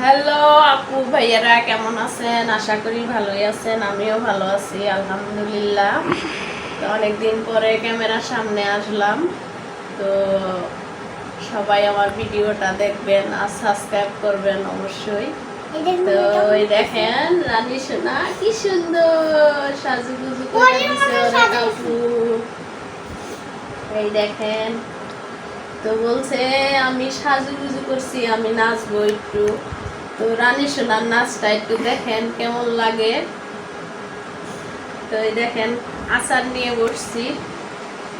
Hello আপু ভাইয়ারা কেমন আছেন? আশা করি ভালোই আছেন আমিও ভালো আছি আলহামদুলিল্লাহ। তো অনেকদিন পরে ক্যামেরার সামনে আসলাম। তো সবাই আমার ভিডিওটা দেখবেন আর সাবস্ক্রাইব করবেন অবশ্যই। তো ওই দেখেন রানী সোনা কি সুন্দর সাজুগুজু করে আপু। এই দেখেন তো বলছে আমি সাজুগুজু করছি আমি নাচবো একটু। তো রানী সোনার নাচটা একটু দেখেন কেমন লাগে। তো এই দেখেন, আচার নিয়ে বসছি।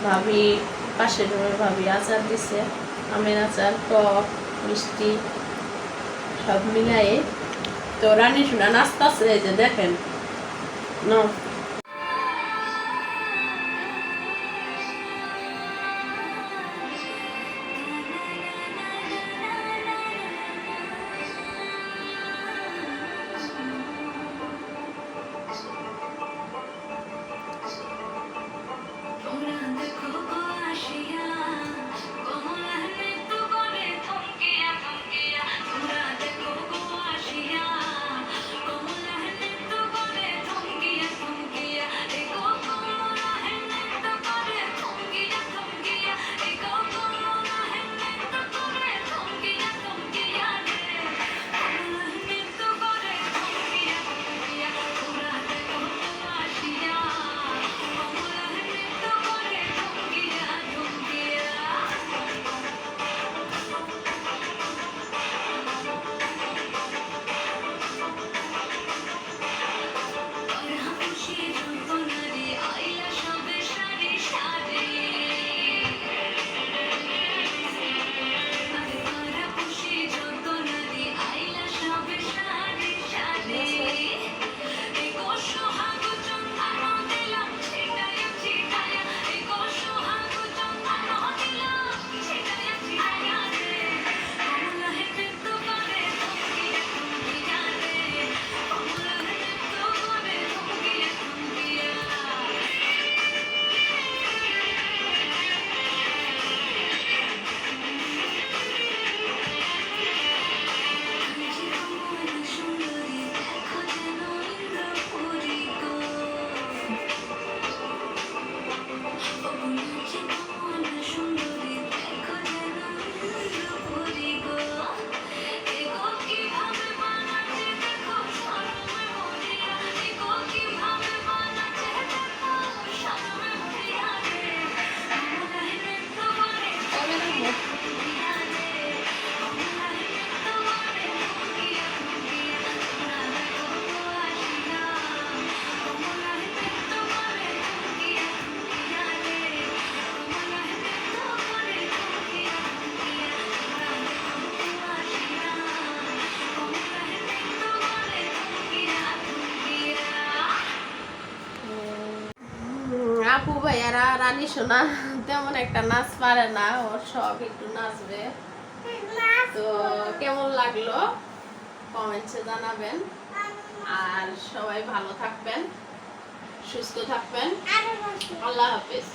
ভাবি পাশে রুমের ভাবি আচার দিছে, আমের আচার, টক, মিষ্টি, সব মিলাই তো রানী সোনা নাচতাছে যে দেখেন। না she আপু ভাইয়ারা রানী সোনা, তেমন একটা নাচ পারে না, ওর সব একটু নাচবে। তো কেমন লাগল? কমেন্টসে জানাবেন। আর সবাই ভালো থাকবেন, সুস্থ থাকবেন। আল্লাহ হাফেজ।